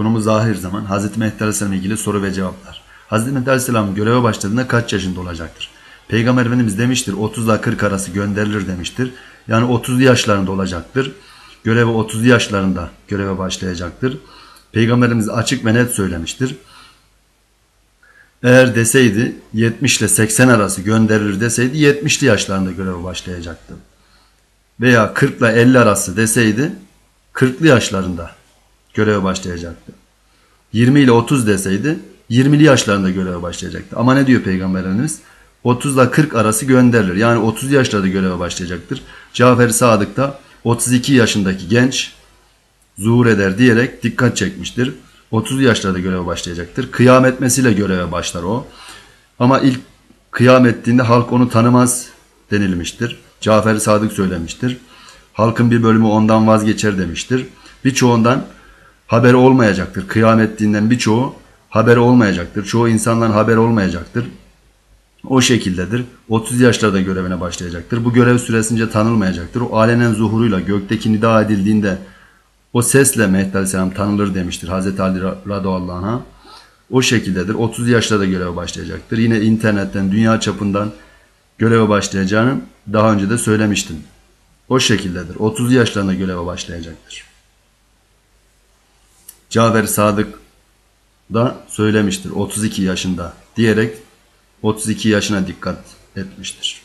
Konumuz zahir zaman. Hz. Mehdi Aleyhisselam ilgili soru ve cevaplar. Hz. Mehdi Aleyhisselam göreve başladığında kaç yaşında olacaktır? Peygamber Efendimiz demiştir 30 ile 40 arası gönderilir demiştir. Yani 30'lu yaşlarında olacaktır. Göreve 30'lu yaşlarında göreve başlayacaktır. Peygamberimiz açık ve net söylemiştir. Eğer deseydi 70 ile 80 arası gönderilir deseydi 70'li yaşlarında göreve başlayacaktı. Veya 40 ile 50 arası deseydi 40'lı yaşlarında göreve başlayacaktı. 20 ile 30 deseydi 20'li yaşlarında göreve başlayacaktı. Ama ne diyor Peygamber Efendimiz? 30 ile 40 arası gönderilir. Yani 30 yaşlarda göreve başlayacaktır. Cafer Sadık da 32 yaşındaki genç zuhur eder diyerek dikkat çekmiştir. 30 yaşlarda göreve başlayacaktır. Kıyam etmesiyle göreve başlar o. Ama ilk kıyam ettiğinde halk onu tanımaz denilmiştir. Cafer Sadık söylemiştir. Halkın bir bölümü ondan vazgeçer demiştir. Birçoğundan haber olmayacaktır. Kıyam ettiğinden birçoğu haber olmayacaktır. Çoğu insandan haber olmayacaktır. O şekildedir. 30 yaşlarda görevine başlayacaktır. Bu görev süresince tanılmayacaktır. O alenen zuhuruyla gökteki nida edildiğinde o sesle Mehdi Aleyhisselam tanınır demiştir Hazreti Ali radıyallahu. O şekildedir. 30 yaşlarda göreve başlayacaktır. Yine internetten, dünya çapından göreve başlayacağını daha önce de söylemiştim. O şekildedir. 30 yaşlarında göreve başlayacaktır. Cafer Sadık da söylemiştir 32 yaşında diyerek 32 yaşına dikkat etmiştir.